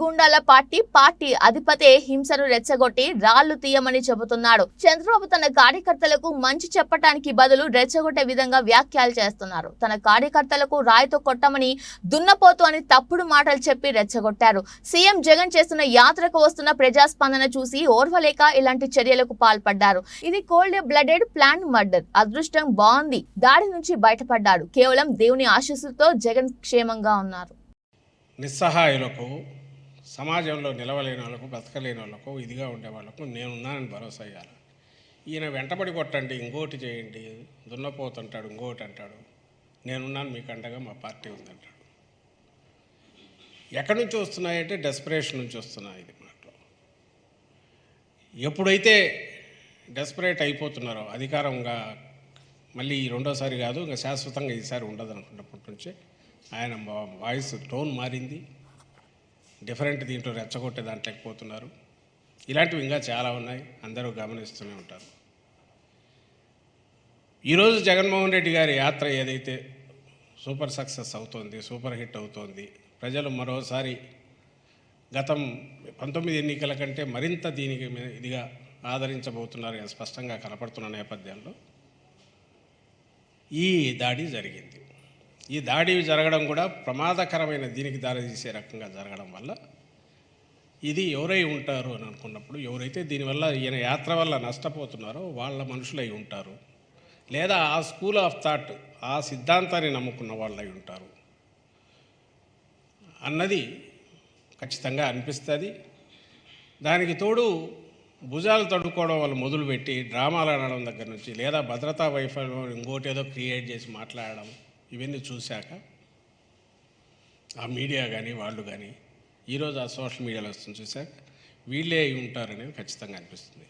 Gundala party party అధిపతే హింసను రెచ్చగొట్టి రాళ్ళు తీయమని చెబుతున్నాడు. చంద్రబాబు తన కార్యకర్తలకు మంచి చెప్పటానికి బదులు రెచ్చగొట్టే విధంగా వ్యాఖ్యలు చేస్తున్నారు. తన కార్యకర్తలకు రాయితో కొట్టమని దున్నపోతు అని తప్పుడు మాటలు చెప్పి రెచ్చగొట్టారు. సీఎం జగన్ చేస్తున్న యాత్రకు వస్తున్న ప్రజాస్పందన చూసి ఓర్వలేక ఇలాంటి చర్యలకు పాల్పడ్డారు. ఇది కోల్డ్ బ్లడెడ్ ప్లాన్ మర్డర్. అదృష్టం బాగుంది. దాడి నుంచి బయటపడ్డాడు. కేవలం దేవుని ఆశీస్సుతో జగన్ క్షేమంగా ఉన్నారు. నిస్సహాయులకు సమాజంలో నిలవలేని వాళ్ళకు బతకలేని వాళ్ళకు ఇదిగా ఉండే వాళ్ళకు నేనున్నానని భరోసా ఇవ్వాలి ఈయన వెంటబడి కొట్టండి ఇంకోటి చేయండి దున్నపోతుంటాడు ఇంకోటి అంటాడు. నేనున్నాను మీకు అండగా మా పార్టీ ఉందంటాడు. ఎక్కడి నుంచి వస్తున్నాయంటే డెస్పరేషన్ నుంచి వస్తున్నాయి ఇది మాటలు. ఎప్పుడైతే డెస్పరేట్ అయిపోతున్నారో అధికారంగా మళ్ళీ ఈ రెండోసారి కాదు ఇంకా శాశ్వతంగా ఈసారి ఉండదు అనుకున్నప్పటి నుంచి ఆయన వాయిస్ టోన్ మారింది. డిఫరెంట్ దీంట్లో రెచ్చగొట్టే దాంట్లోకి పోతున్నారు ఇలాంటివి ఇంకా చాలా ఉన్నాయి. అందరూ గమనిస్తూనే ఉంటారు. ఈరోజు జగన్మోహన్ రెడ్డి గారి యాత్ర ఏదైతే సూపర్ సక్సెస్ అవుతోంది సూపర్ హిట్ అవుతోంది ప్రజలు మరోసారి గతం పంతొమ్మిది ఎన్నికల కంటే మరింత దీనికి ఇదిగా ఆదరించబోతున్నారు స్పష్టంగా కనపడుతున్న నేపథ్యంలో ఈ దాడి జరిగింది. ఈ దాడి జరగడం కూడా ప్రమాదకరమైన దీనికి దారితీసే రకంగా జరగడం వల్ల ఇది ఎవరై ఉంటారు అని అనుకున్నప్పుడు ఎవరైతే దీనివల్ల ఈయన యాత్ర వల్ల నష్టపోతున్నారో వాళ్ళ మనుషులై ఉంటారు. లేదా ఆ స్కూల్ ఆఫ్ థాట్ ఆ సిద్ధాంతాన్ని నమ్ముకున్న వాళ్ళై ఉంటారు. అన్నది ఖచ్చితంగా అనిపిస్తుంది. దానికి తోడు భుజాలు తడుకోవడం వల్ల మొదలుపెట్టి డ్రామాలు ఆడడం దగ్గర నుంచి లేదా భద్రతా వైఫల్యం ఇంకోటి ఏదో క్రియేట్ చేసి మాట్లాడడం ఇవన్నీ చూశాక ఆ మీడియా కానీ వాళ్ళు కానీ ఈరోజు ఆ సోషల్ మీడియాలో వస్తుంది చూశాక వీళ్ళే అయి ఉంటారనేది ఖచ్చితంగా అనిపిస్తుంది.